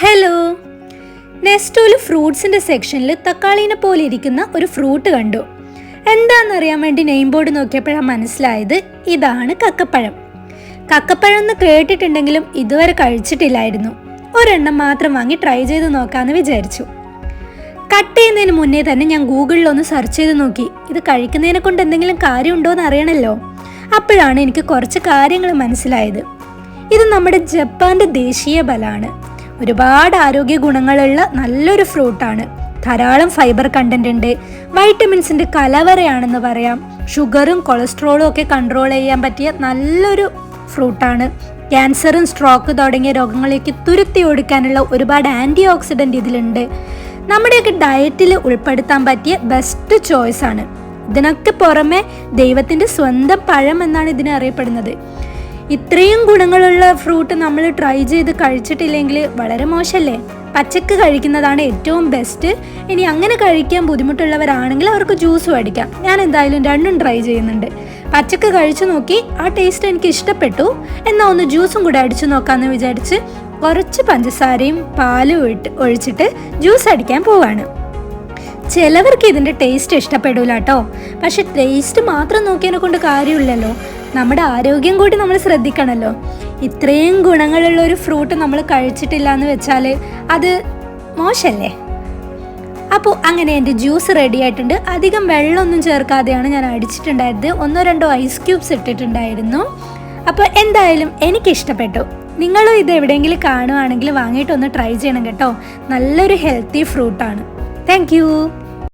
Hello നെസ്റ്റോയിൽ ഫ്രൂട്ട്സിന്റെ സെക്ഷനിൽ തക്കാളീനെ പോലെ ഇരിക്കുന്ന ഒരു ഫ്രൂട്ട് കണ്ടു. എന്താണെന്നറിയാൻ വേണ്ടി നെയിം ബോർഡ് നോക്കിയപ്പോഴാണ് മനസ്സിലായത് ഇതാണ് കക്കപ്പഴം. കക്കപ്പഴം എന്ന് കേട്ടിട്ടുണ്ടെങ്കിലും ഇതുവരെ കഴിച്ചിട്ടില്ലായിരുന്നു. ഒരെണ്ണം മാത്രം വാങ്ങി ട്രൈ ചെയ്ത് നോക്കാമെന്ന് വിചാരിച്ചു. കട്ട് ചെയ്യുന്നതിന് മുന്നേ തന്നെ ഞാൻ ഗൂഗിളിൽ ഒന്ന് സെർച്ച് ചെയ്ത് നോക്കി. ഇത് കഴിക്കുന്നതിനെ കൊണ്ട് എന്തെങ്കിലും കാര്യമുണ്ടോ എന്ന് അറിയണമല്ലോ അപ്പോഴാണ് എനിക്ക് കുറച്ച് കാര്യങ്ങൾ മനസ്സിലായത്. ഇത് നമ്മുടെ ജപ്പാന്റെ ദേശീയ ബലാണ് ഒരുപാട് ആരോഗ്യ ഗുണങ്ങളുള്ള നല്ലൊരു ഫ്രൂട്ടാണ്. ധാരാളം ഫൈബർ കണ്ടന്റ് ഉണ്ട്. വൈറ്റമിൻസിന്റെ കലവറയാണെന്ന് പറയാം. ഷുഗറും കൊളസ്ട്രോളും ഒക്കെ കൺട്രോൾ ചെയ്യാൻ പറ്റിയ നല്ലൊരു ഫ്രൂട്ടാണ്. ക്യാൻസറും സ്ട്രോക്ക് തുടങ്ങിയ രോഗങ്ങളിലേക്ക് തുരുത്തി ഓടിക്കാനുള്ള ഒരുപാട് ആന്റി ഓക്സിഡന്റ് ഇതിലുണ്ട്. നമ്മുടെയൊക്കെ ഡയറ്റിൽ ഉൾപ്പെടുത്താൻ പറ്റിയ ബെസ്റ്റ് ചോയ്സാണ് ഇതിനൊക്കെ പുറമെ ദൈവത്തിന്റെ സ്വന്തം പഴം എന്നാണ് ഇതിനെ അറിയപ്പെടുന്നത്. ഇത്രയും ഗുണങ്ങളുള്ള ഫ്രൂട്ട് നമ്മൾ ട്രൈ ചെയ്ത് കഴിച്ചിട്ടില്ലെങ്കിൽ വളരെ മോശമല്ലേ പച്ചക്ക് കഴിക്കുന്നതാണ് ഏറ്റവും ബെസ്റ്റ് ഇനി അങ്ങനെ കഴിക്കാൻ ബുദ്ധിമുട്ടുള്ളവരാണെങ്കിൽ അവർക്ക് ജ്യൂസ് അടിക്കാം ഞാൻ എന്തായാലും രണ്ടും ട്രൈ ചെയ്യുന്നുണ്ട്. പച്ചക്ക് കഴിച്ചു നോക്കി ആ ടേസ്റ്റ് എനിക്ക് ഇഷ്ടപ്പെട്ടു. എന്നാൽ ഒന്ന് ജ്യൂസും കൂടെ അടിച്ചു നോക്കാമെന്ന് വിചാരിച്ച് കുറച്ച് പഞ്ചസാരയും പാലും ഇട്ട് ഒഴിച്ചിട്ട് ജ്യൂസ് അടിക്കാൻ പോവാണ്. ചിലവർക്ക് ഇതിന്റെ ടേസ്റ്റ് ഇഷ്ടപ്പെടില്ല കേട്ടോ. പക്ഷെ ടേസ്റ്റ് മാത്രം നോക്കിയതിനെ കൊണ്ട് കാര്യമില്ലല്ലോ. നമ്മുടെ ആരോഗ്യം കൂടി നമ്മൾ ശ്രദ്ധിക്കണമല്ലോ ഇത്രയും ഗുണങ്ങളുള്ള ഒരു ഫ്രൂട്ട് നമ്മൾ കഴിച്ചിട്ടില്ല എന്ന് വെച്ചാൽ അത് മോശമല്ലേ? അപ്പോൾ അങ്ങനെ എന്റെ ജ്യൂസ് റെഡി ആയിട്ടുണ്ട്. അധികം വെള്ളമൊന്നും ചേർക്കാതെയാണ് ഞാൻ അടിച്ചിട്ടുണ്ടായത് ഒന്നോ രണ്ടോ ഐസ് ക്യൂബ്സ് ഇട്ടിട്ടുണ്ടായിരുന്നു. അപ്പോൾ എന്തായാലും എനിക്കിഷ്ടപ്പെട്ടു. നിങ്ങളും ഇത് എവിടെയെങ്കിലും കാണുവാണെങ്കിൽ വാങ്ങിയിട്ടൊന്ന് ട്രൈ ചെയ്യണം കേട്ടോ. നല്ലൊരു ഹെൽത്തി ഫ്രൂട്ടാണ് Thank you.